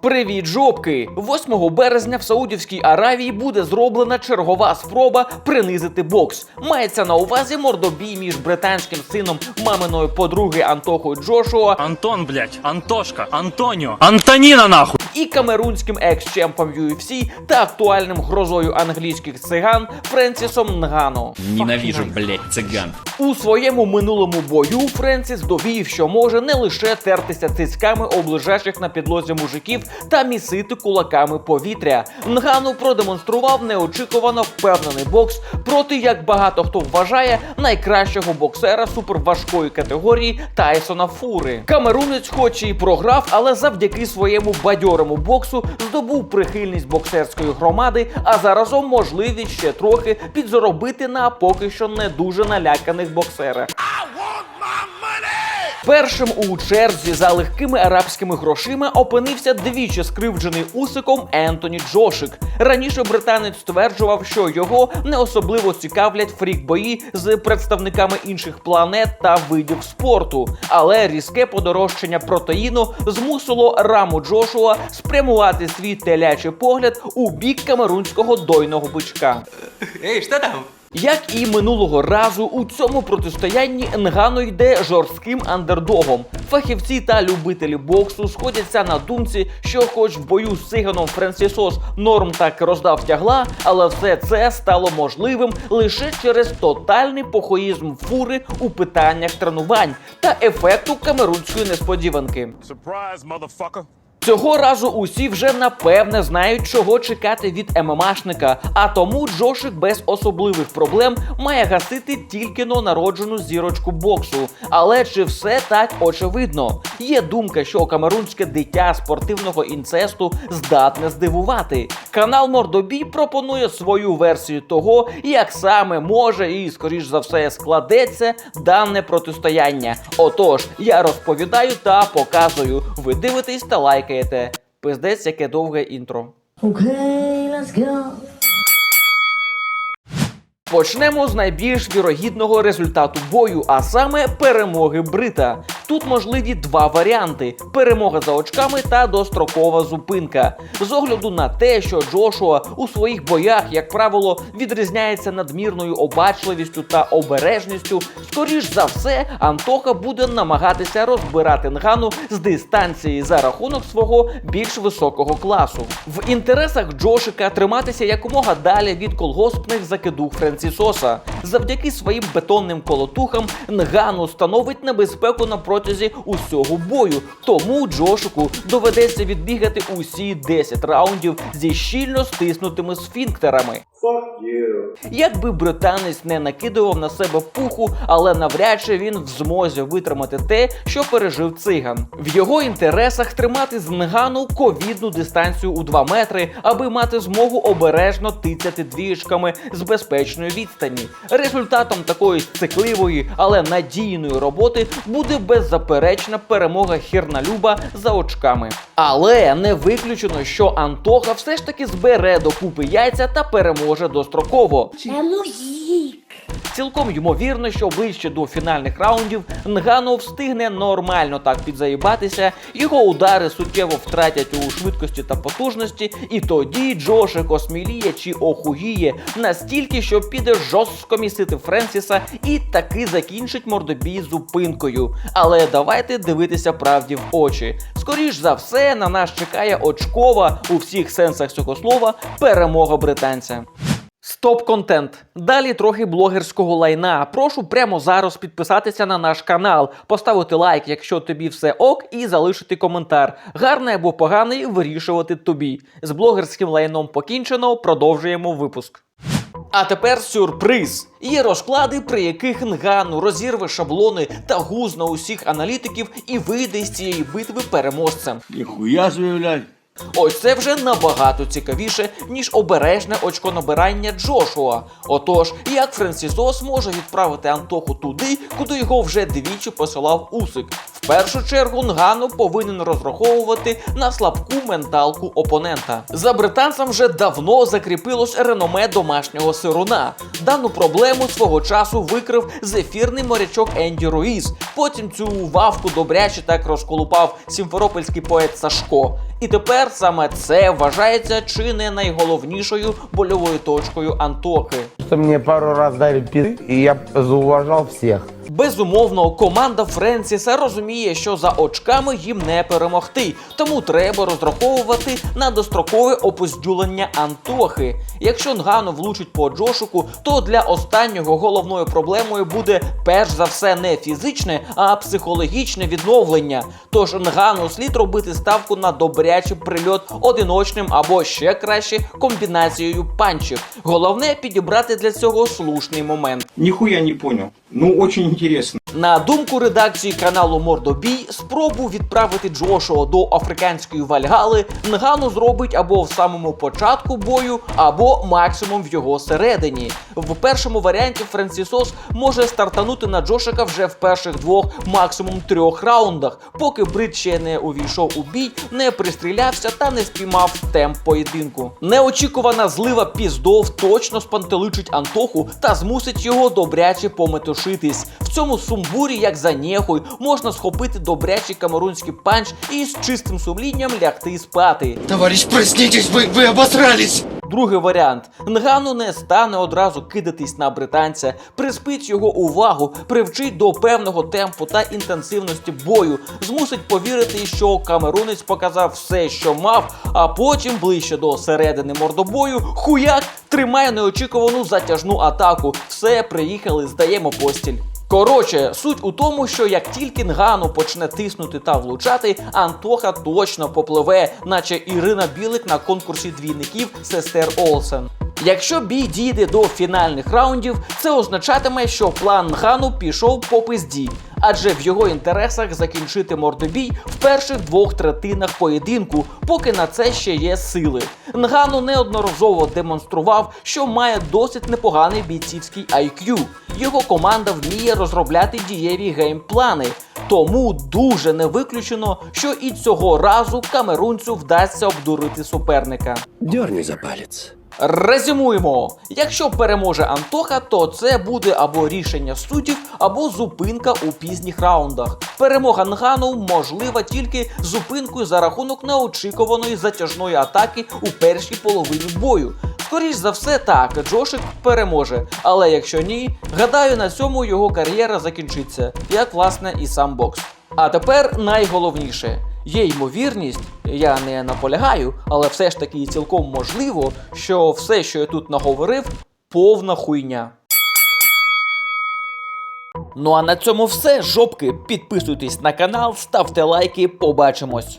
Привіт, жопки! 8 березня в Саудівській Аравії буде зроблена чергова спроба принизити бокс. Мається на увазі мордобій між британським сином маминої подруги Антохою Джошуа Антон, блядь, Антошка, Антоніо, Антоніна нахуй! і камерунським екс-чемпом UFC та актуальним грозою англійських циган Френсісом Нгану. Ненавижу, блядь, цыган. У своєму минулому бою Френсіс довів, що може не лише тертися цицьками об лежачих на підлозі мужиків та місити кулаками повітря. Нгану продемонстрував неочікувано впевнений бокс проти, як багато хто вважає, найкращого боксера суперважкої категорії Тайсона Фури. Камерунець, хоч і програв, але завдяки своєму бадьорому боксу здобув прихильність боксерської громади, а заразом можливість ще трохи підзаробити на поки що не дуже наляканих боксерах. Першим у черзі за легкими арабськими грошима опинився двічі скривджений усиком Ентоні Джошик. Раніше британець стверджував, що його не особливо цікавлять фрік-бої з представниками інших планет та видів спорту. Але різке подорожчання протеїну змусило раму Джошуа спрямувати свій телячий погляд у бік камерунського дойного бичка. Эй, что там? Як і минулого разу, у цьому протистоянні Нгану йде жорстким андердогом. Фахівці та любителі боксу сходяться на думці, що, хоч в бою з циганом Френсісос норм так роздав тягла, але все це стало можливим лише через тотальний похоїзм фури у питаннях тренувань та ефекту камерунської несподіванки. Surprise, motherfucker. Цього разу усі вже напевне знають, чого чекати від ММАшника, а тому Джошик без особливих проблем має гасити тільки но народжену зірочку боксу. Але чи все так очевидно? Є думка, що камерунське дитя спортивного інцесту здатне здивувати. Канал Мордобій пропонує свою версію того, як саме може і, скоріш за все, складеться дане протистояння. Отож, я розповідаю та показую. Ви дивитесь та лайкаєте. Пиздець, яке довге інтро. Okay, let's go. Почнемо з найбільш вірогідного результату бою, а саме перемоги Брита. Тут можливі два варіанти: перемога за очками та дострокова зупинка. З огляду на те, що Джошуа у своїх боях, як правило, відрізняється надмірною обачливістю та обережністю, скоріш за все, Антоха буде намагатися розбирати Нгану з дистанції за рахунок свого більш високого класу. В інтересах Джошика триматися якомога далі від колгоспних закидух Френсісоса. Завдяки своїм бетонним колотухам Нгану становить небезпеку на протязі усього бою. Тому Джошуку доведеться відбігати усі 10 раундів зі щільно стиснутими сфінктерами. Якби британець не накидував на себе пуху, але навряд чи він в змозі витримати те, що пережив циган. В його інтересах тримати з Нгану ковідну дистанцію у 2 метри, аби мати змогу обережно тицяти двіжками з безпечної відстані. Результатом такої цикливої, але надійної роботи буде беззаперечна перемога Хірналюба за очками. Але не виключено, що Антоха все ж таки збере докупи яйця та переможе достроково. Цілком ймовірно, що ближче до фінальних раундів Нгану встигне нормально так підзаїбатися, його удари суттєво втратять у швидкості та потужності, і тоді Джошик осміліє чи охуїє настільки, що піде жорстко місити Френсіса і таки закінчить мордобій зупинкою. Але давайте дивитися правді в очі. Скоріш за все, на нас чекає очкова у всіх сенсах цього слова перемога британця. Стоп контент. Далі трохи блогерського лайна. Прошу прямо зараз підписатися на наш канал, поставити лайк, якщо тобі все ок, і залишити коментар. Гарний або поганий вирішувати тобі. З блогерським лайном покінчено. Продовжуємо випуск. А тепер сюрприз. Є розклади, при яких Нгану розірве шаблони та гузна усіх аналітиків і вийде з цієї битви переможцем. Ніхуя блядь. Ось це вже набагато цікавіше, ніж обережне очконабирання Джошуа. Отож, як Френсісос може відправити Антоху туди, куди його вже двічі посилав Усик. В першу чергу Нгану повинен розраховувати на слабку менталку опонента. За британцем вже давно закріпилось реноме домашнього сируна. Дану проблему свого часу викрив зефірний морячок Енді Руїз. Потім цю вавку добряче так розколупав сімферопольський поет Сашко. І тепер саме це вважається чи не найголовнішою больовою точкою Антохи. Что мне пару раз дали пі, і я зауважав всех. Безумовно, команда Френсіса розуміє, що за очками їм не перемогти, тому треба розраховувати на дострокове опоздюлення Антохи. Якщо Нгану влучить по Джошуку, то для останнього головною проблемою буде перш за все не фізичне, а психологічне відновлення. Тож Нгану слід робити ставку на добрячий прильот одиночним або ще краще комбінацією панчів. Головне підібрати для цього слушний момент. Нихуя не понял. Ну, очень интересно. На думку редакції каналу Мордобій, спробу відправити Джошуа до африканської Вальгали Нгану зробить або в самому початку бою, або максимум в його середині. В першому варіанті Френсісос може стартанути на Джошика вже в перших двох, максимум трьох раундах, поки Брит ще не увійшов у бій, не пристрілявся та не спіймав темп поєдинку. Неочікувана злива піздов точно спантеличить Антоху та змусить його добряче пометушитись. В цьому сумбурі, як за нехуй, можна схопити добрячий камерунський панч і з чистим сумлінням лягти спати. Товарищ, проснитесь, вы, вы обосрались! Другий варіант: Нгану не стане одразу кидатись на британця, приспить його увагу, привчить до певного темпу та інтенсивності бою, змусить повірити, що камерунець показав все, що мав, а потім ближче до середини мордобою хуяк тримає неочікувану затяжну атаку. Все, приїхали, здаємо постіль. Коротше, суть у тому, що як тільки Нгану почне тиснути та влучати, Антоха точно попливе, наче Ірина Білик на конкурсі двійників сестер Олсен. Якщо бій дійде до фінальних раундів, це означатиме, що план Нгану пішов по пизді, адже в його інтересах закінчити мордобій в перших двох третинах поєдинку, поки на це ще є сили. Нгану неодноразово демонстрував, що має досить непоганий бійцівський IQ. Його команда вміє розробляти дієві геймплани. Тому дуже не виключено, що і цього разу камерунцю вдасться обдурити суперника. Дерни за палец. Резюмуємо: якщо переможе Антоха, то це буде або рішення суддів, або зупинка у пізніх раундах. Перемога Нгану можлива тільки зупинкою за рахунок неочікуваної затяжної атаки у першій половині бою. Скоріш за все, так, Джошик переможе. Але якщо ні, гадаю, на цьому його кар'єра закінчиться, як власне і сам бокс. А тепер найголовніше. Є ймовірність, я не наполягаю, але все ж таки цілком можливо, що все, що я тут наговорив, повна хуйня. Ну а на цьому все, жопки. Підписуйтесь на канал, ставте лайки, побачимось.